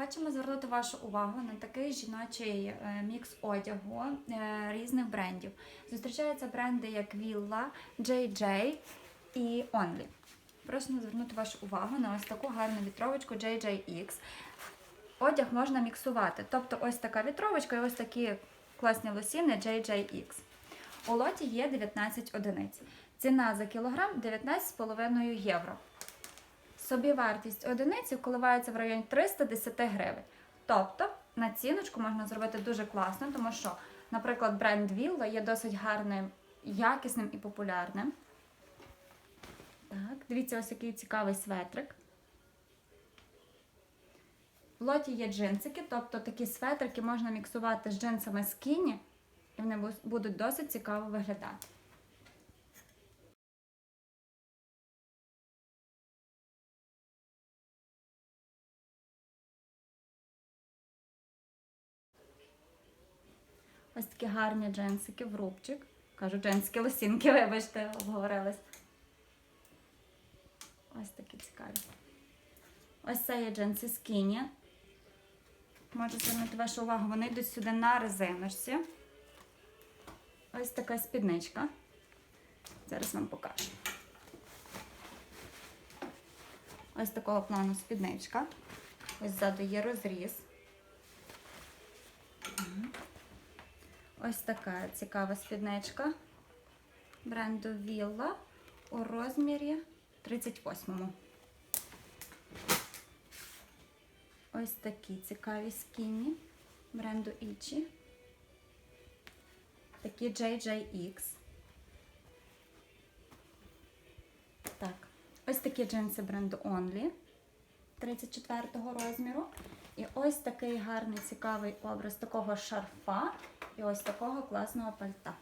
Хочемо звернути вашу увагу на такий жіночий е, мікс одягу е, різних брендів. Зустрічаються бренди як Villa, JJ і Only. Прошу звернути вашу увагу на ось таку гарну вітровочку JJX. Одяг можна міксувати. Тобто ось така вітровочка і ось такі класні лосіни JJX. У лоті є 19 одиниць. Ціна за кілограм 19,5 євро. Собівартість одиниці коливається в районі 310 гривень. Тобто на ціночку можна зробити дуже класно, тому що, наприклад, бренд Villa є досить гарним, якісним і популярним. Так, дивіться, ось який цікавий светрик. В лоті є джинсики, тобто такі светрики можна міксувати з джинсами скіні, і вони будуть досить цікаво виглядати. Ось такі гарні джинсики в рубчик. Кажу, джинсики лосінки, вибачте, обговорились. Ось такі цікаві. Ось це є джинси скіні. Можу звернути вашу увагу, вони йдуть сюди на резиночці. Ось така спідничка. Зараз вам покажу. Ось такого плану спідничка. Ось ззаду є розріз. Ось така цікава спідничка бренду Villa у розмірі 38. Ось такі цікаві скіні бренду Ichi. Такі JJX. Так, ось такі джинси бренду Only 34 розміру. І ось такий гарний цікавий образ такого шарфа і ось такого класного пальта.